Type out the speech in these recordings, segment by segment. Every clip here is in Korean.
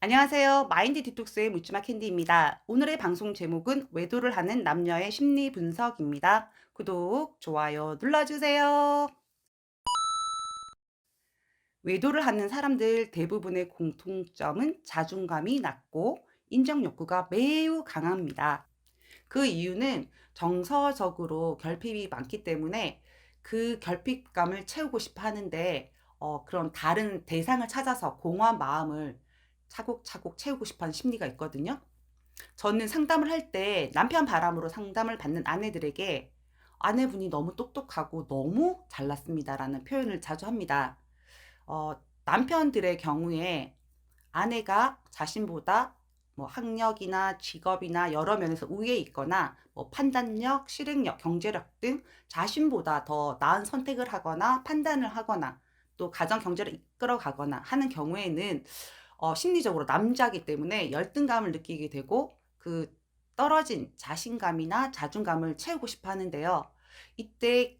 안녕하세요. 마인드 디톡스의 묻지마 캔디입니다. 오늘의 방송 제목은 외도를 하는 남녀의 심리 분석입니다. 구독, 좋아요 눌러주세요. 외도를 하는 사람들 대부분의 공통점은 자존감이 낮고 인정 욕구가 매우 강합니다. 그 이유는 정서적으로 결핍이 많기 때문에 그 결핍감을 채우고 싶어 하는데 어, 그런 다른 대상을 찾아서 공허한 마음을 차곡차곡 채우고 싶어 하는 심리가 있거든요. 저는 상담을 할 때 남편 바람으로 상담을 받는 아내들에게 아내분이 너무 똑똑하고 너무 잘났습니다라는 표현을 자주 합니다. 어, 남편들의 경우에 아내가 자신보다 뭐 학력이나 직업이나 여러 면에서 우위에 있거나 뭐 판단력, 실행력, 경제력 등 자신보다 더 나은 선택을 하거나 판단을 하거나 또 가정 경제를 이끌어 가거나 하는 경우에는 어, 심리적으로 남자기 때문에 열등감을 느끼게 되고 그 떨어진 자신감이나 자존감을 채우고 싶어 하는데요. 이때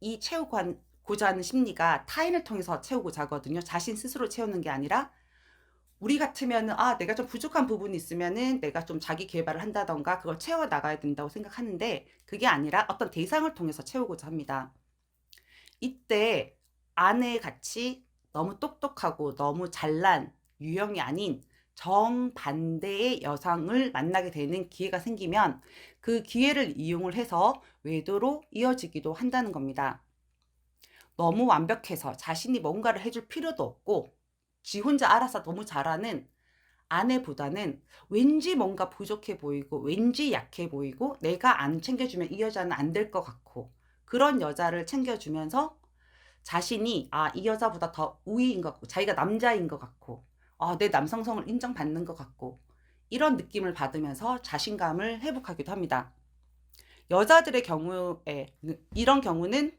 이 채우고자 하는 심리가 타인을 통해서 채우고자 하거든요. 자신 스스로 채우는 게 아니라 우리 같으면 아 내가 좀 부족한 부분이 있으면은 내가 좀 자기 개발을 한다던가 그걸 채워 나가야 된다고 생각하는데 그게 아니라 어떤 대상을 통해서 채우고자 합니다. 이때 아내 같이 너무 똑똑하고 너무 잘난 유형이 아닌 정반대의 여성을 만나게 되는 기회가 생기면 그 기회를 이용을 해서 외도로 이어지기도 한다는 겁니다. 너무 완벽해서 자신이 뭔가를 해줄 필요도 없고 지 혼자 알아서 너무 잘하는 아내보다는 왠지 뭔가 부족해 보이고 왠지 약해 보이고 내가 안 챙겨주면 이 여자는 안 될 것 같고 그런 여자를 챙겨주면서 자신이 아 이 여자보다 더 우위인 것 같고 자기가 남자인 것 같고 아, 내 남성성을 인정받는 것 같고 이런 느낌을 받으면서 자신감을 회복하기도 합니다. 여자들의 경우에 이런 경우는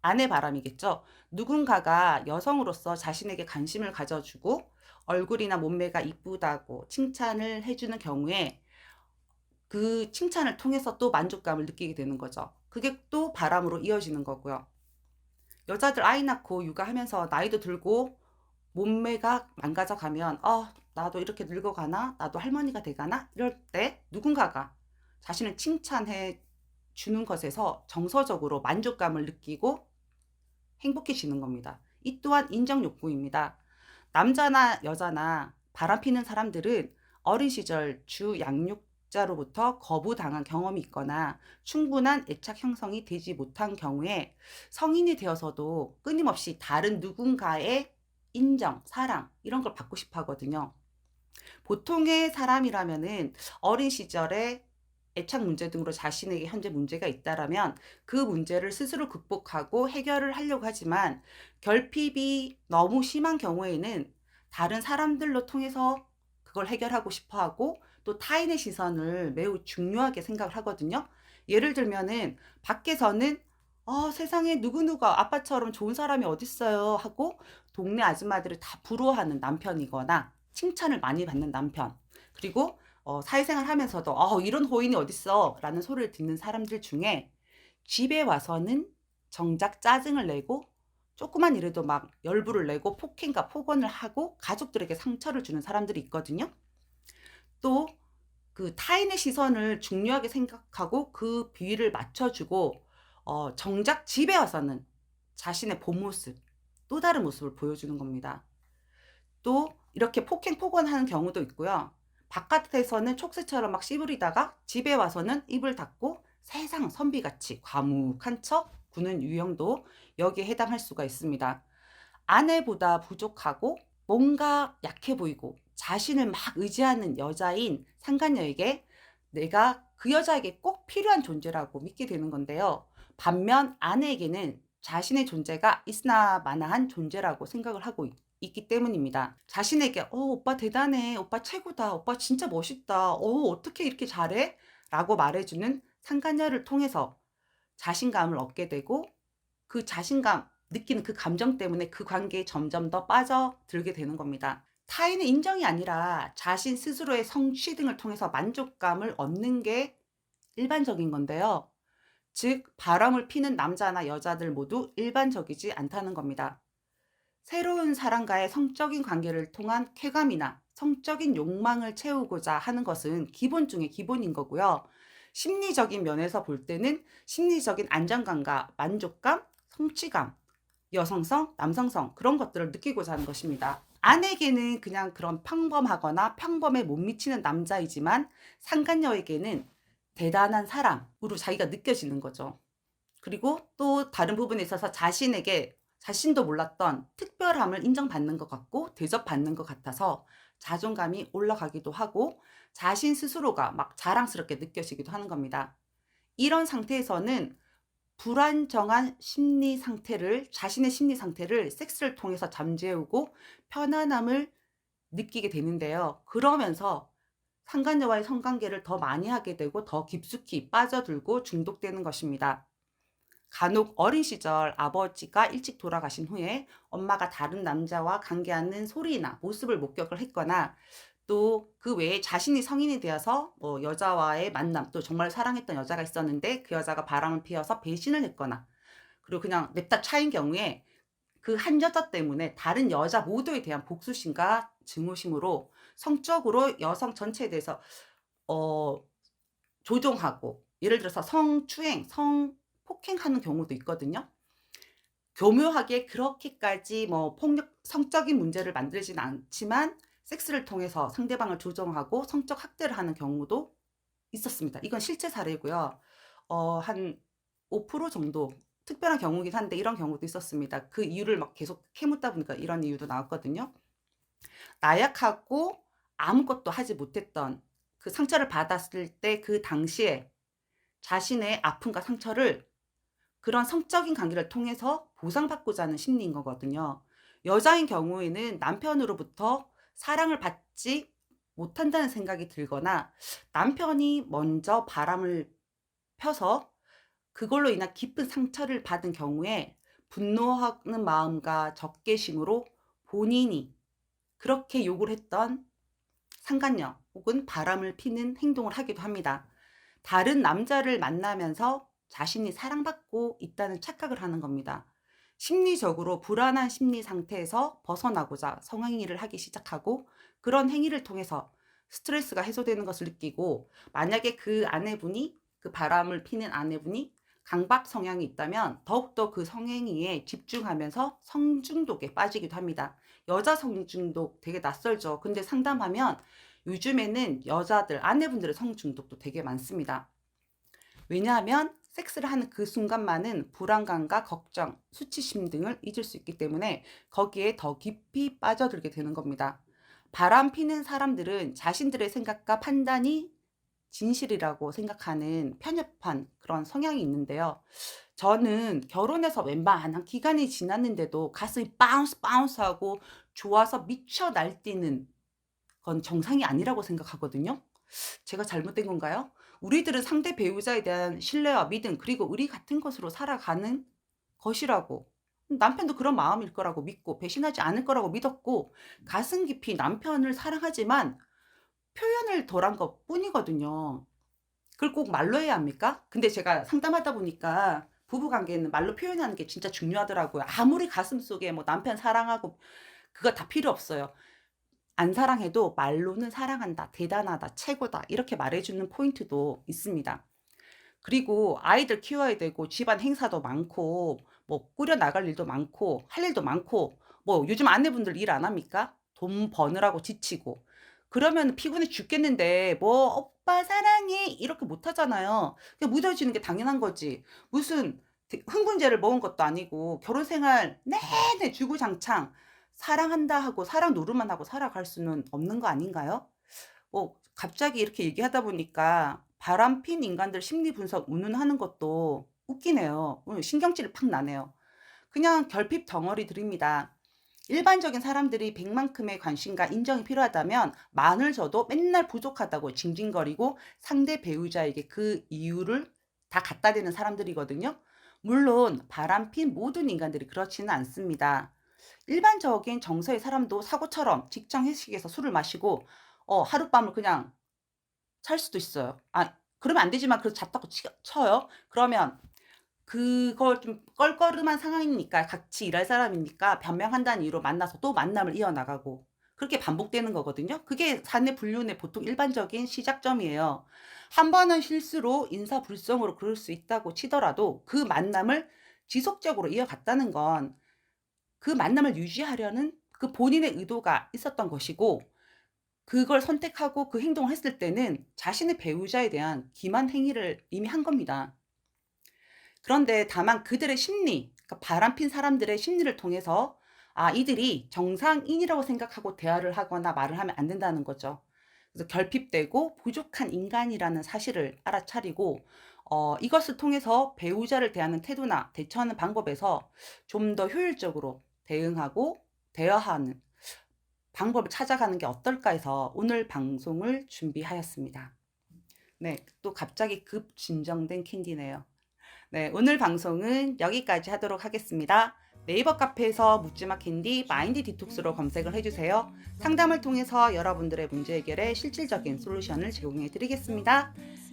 아내 바람이겠죠. 누군가가 여성으로서 자신에게 관심을 가져주고 얼굴이나 몸매가 이쁘다고 칭찬을 해주는 경우에 그 칭찬을 통해서 또 만족감을 느끼게 되는 거죠. 그게 또 바람으로 이어지는 거고요. 여자들 아이 낳고 육아하면서 나이도 들고 몸매가 망가져 가면 어 나도 이렇게 늙어가나 나도 할머니가 돼가나 이럴 때 누군가가 자신을 칭찬해 주는 것에서 정서적으로 만족감을 느끼고 행복해지는 겁니다. 이 또한 인정 욕구입니다. 남자나 여자나 바람피는 사람들은 어린 시절 주 양육자로부터 거부당한 경험이 있거나 충분한 애착 형성이 되지 못한 경우에 성인이 되어서도 끊임없이 다른 누군가의 인정, 사랑 이런 걸 받고 싶어 하거든요. 보통의 사람이라면은 어린 시절에 애착 문제 등으로 자신에게 현재 문제가 있다라면 그 문제를 스스로 극복하고 해결을 하려고 하지만 결핍이 너무 심한 경우에는 다른 사람들로 통해서 그걸 해결하고 싶어 하고 또 타인의 시선을 매우 중요하게 생각을 하거든요. 예를 들면은 밖에서는 어, 세상에 누구누가 아빠처럼 좋은 사람이 어딨어요? 하고 동네 아줌마들을 다 부러워하는 남편이거나 칭찬을 많이 받는 남편. 그리고 어, 사회생활 하면서도 어, 이런 호인이 어딨어? 라는 소리를 듣는 사람들 중에 집에 와서는 정작 짜증을 내고 조그만 일에도 막 열불을 내고 폭행과 폭언을 하고 가족들에게 상처를 주는 사람들이 있거든요. 또 그 타인의 시선을 중요하게 생각하고 그 비위를 맞춰주고 어, 정작 집에 와서는 자신의 본 모습, 또 다른 모습을 보여주는 겁니다. 또 이렇게 폭행 폭언하는 경우도 있고요. 바깥에서는 촉새처럼 막 씨부리다가 집에 와서는 입을 닫고 세상 선비같이 과묵한 척 구는 유형도 여기에 해당할 수가 있습니다. 아내보다 부족하고 뭔가 약해 보이고 자신을 막 의지하는 여자인 상간녀에게 내가 그 여자에게 꼭 필요한 존재라고 믿게 되는 건데요. 반면 아내에게는 자신의 존재가 있으나 마나한 존재라고 생각을 하고 있기 때문입니다. 자신에게 어 오빠 대단해. 오빠 최고다. 오빠 진짜 멋있다. 어 어떻게 이렇게 잘해? 라고 말해주는 상간녀를 통해서 자신감을 얻게 되고 그 자신감 느끼는 그 감정 때문에 그 관계에 점점 더 빠져들게 되는 겁니다. 타인의 인정이 아니라 자신 스스로의 성취 등을 통해서 만족감을 얻는 게 일반적인 건데요. 즉 바람을 피는 남자나 여자들 모두 일반적이지 않다는 겁니다. 새로운 사람과의 성적인 관계를 통한 쾌감이나 성적인 욕망을 채우고자 하는 것은 기본 중에 기본인 거고요. 심리적인 면에서 볼 때는 심리적인 안정감과 만족감, 성취감, 여성성, 남성성 그런 것들을 느끼고자 하는 것입니다. 아내에게는 그냥 그런 평범하거나 평범에 못 미치는 남자이지만 상간녀에게는 대단한 사람으로 자기가 느껴지는 거죠. 그리고 또 다른 부분에 있어서 자신에게 자신도 몰랐던 특별함을 인정받는 것 같고 대접받는 것 같아서 자존감이 올라가기도 하고 자신 스스로가 막 자랑스럽게 느껴지기도 하는 겁니다. 이런 상태에서는 불안정한 심리 상태를 자신의 심리 상태를 섹스를 통해서 잠재우고 편안함을 느끼게 되는데요. 그러면서 상간녀와의 성관계를 더 많이 하게 되고 더 깊숙이 빠져들고 중독되는 것입니다. 간혹 어린 시절 아버지가 일찍 돌아가신 후에 엄마가 다른 남자와 관계하는 소리나 모습을 목격을 했거나 또 그 외에 자신이 성인이 되어서 뭐 여자와의 만남 또 정말 사랑했던 여자가 있었는데 그 여자가 바람을 피워서 배신을 했거나 그리고 그냥 냅다 차인 경우에 그 한 여자 때문에 다른 여자 모두에 대한 복수심과 증오심으로 성적으로 여성 전체에 대해서 어 조종하고 예를 들어서 성추행, 성폭행하는 경우도 있거든요. 교묘하게 그렇게까지 뭐 폭력 성적인 문제를 만들지는 않지만 섹스를 통해서 상대방을 조종하고 성적 학대를 하는 경우도 있었습니다. 이건 실제 사례고요. 어 한 5% 정도 특별한 경우긴 한데 이런 경우도 있었습니다. 그 이유를 막 계속 캐묻다 보니까 이런 이유도 나왔거든요. 나약하고 아무것도 하지 못했던 그 상처를 받았을 때 그 당시에 자신의 아픔과 상처를 그런 성적인 관계를 통해서 보상받고자 하는 심리인 거거든요. 여자인 경우에는 남편으로부터 사랑을 받지 못한다는 생각이 들거나 남편이 먼저 바람을 펴서 그걸로 인한 깊은 상처를 받은 경우에 분노하는 마음과 적개심으로 본인이 그렇게 욕을 했던 상간녀 혹은 바람을 피는 행동을 하기도 합니다. 다른 남자를 만나면서 자신이 사랑받고 있다는 착각을 하는 겁니다. 심리적으로 불안한 심리 상태에서 벗어나고자 성행위를 하기 시작하고 그런 행위를 통해서 스트레스가 해소되는 것을 느끼고 만약에 그 아내분이 그 바람을 피는 아내분이 강박 성향이 있다면 더욱더 그 성행위에 집중하면서 성중독에 빠지기도 합니다. 여자 성중독 되게 낯설죠. 근데 상담하면 요즘에는 여자들, 아내분들의 성중독도 되게 많습니다. 왜냐하면 섹스를 하는 그 순간만은 불안감과 걱정, 수치심 등을 잊을 수 있기 때문에 거기에 더 깊이 빠져들게 되는 겁니다. 바람 피는 사람들은 자신들의 생각과 판단이 진실이라고 생각하는 편협한 그런 성향이 있는데요. 저는 결혼해서 웬만한 기간이 지났는데도 가슴이 바운스 바운스하고 좋아서 미쳐 날뛰는 건 정상이 아니라고 생각하거든요. 제가 잘못된 건가요? 우리들은 상대 배우자에 대한 신뢰와 믿음 그리고 의리 같은 것으로 살아가는 것이라고 남편도 그런 마음일 거라고 믿고 배신하지 않을 거라고 믿었고 가슴 깊이 남편을 사랑하지만 표현을 덜한 것 뿐이거든요. 그걸 꼭 말로 해야 합니까? 근데 제가 상담하다 보니까 부부 관계는 말로 표현하는 게 진짜 중요하더라고요. 아무리 가슴 속에 뭐 남편 사랑하고 그거 다 필요 없어요. 안 사랑해도 말로는 사랑한다, 대단하다, 최고다 이렇게 말해주는 포인트도 있습니다. 그리고 아이들 키워야 되고 집안 행사도 많고 뭐 꾸려 나갈 일도 많고 할 일도 많고 뭐 요즘 아내분들 일 안 합니까? 돈 버느라고 지치고 그러면 피곤해 죽겠는데 뭐 오빠 사랑해 이렇게 못 하잖아요. 그냥 묻어지는 게 당연한 거지. 무슨 대- 흥분제를 먹은 것도 아니고 결혼 생활 내내 주구장창 사랑한다 하고 사랑 노릇만 하고 살아갈 수는 없는 거 아닌가요? 뭐 갑자기 이렇게 얘기하다 보니까 바람핀 인간들 심리 분석 운운하는 것도 웃기네요. 어, 신경질이 팍 나네요. 그냥 결핍 덩어리 드립니다. 일반적인 사람들이 100만큼의 관심과 인정이 필요하다면 만을 줘도 맨날 부족하다고 징징거리고 상대 배우자에게 그 이유를 다 갖다 대는 사람들이거든요. 물론 바람핀 모든 인간들이 그렇지는 않습니다. 일반적인 정서의 사람도 사고처럼 직장 회식에서 술을 마시고 어, 하룻밤을 그냥 살 수도 있어요. 아, 그러면 안 되지만 그래도 잡다고 치, 쳐요. 그러면 그걸 좀 껄끄름한 상황이니까 같이 일할 사람이니까 변명한다는 이유로 만나서 또 만남을 이어나가고 그렇게 반복되는 거거든요. 그게 사내 불륜의 보통 일반적인 시작점이에요. 한 번은 실수로 인사불성으로 그럴 수 있다고 치더라도 그 만남을 지속적으로 이어갔다는 건 그 만남을 유지하려는 그 본인의 의도가 있었던 것이고 그걸 선택하고 그 행동을 했을 때는 자신의 배우자에 대한 기만 행위를 이미 한 겁니다. 그런데 다만 그들의 심리, 그러니까 바람핀 사람들의 심리를 통해서 아, 이들이 정상인이라고 생각하고 대화를 하거나 말을 하면 안 된다는 거죠. 그래서 결핍되고 부족한 인간이라는 사실을 알아차리고 어, 이것을 통해서 배우자를 대하는 태도나 대처하는 방법에서 좀 더 효율적으로 대응하고 대화하는 방법을 찾아가는 게 어떨까 해서 오늘 방송을 준비하였습니다. 네, 또 갑자기 급 진정된 캔디네요. 네, 오늘 방송은 여기까지 하도록 하겠습니다. 네이버 카페에서 묻지마 캔디 마인드 디톡스로 검색을 해주세요. 상담을 통해서 여러분들의 문제 해결에 실질적인 솔루션을 제공해 드리겠습니다.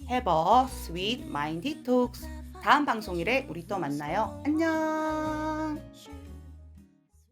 Have a sweet mind detox. 다음 방송일에 우리 또 만나요. 안녕.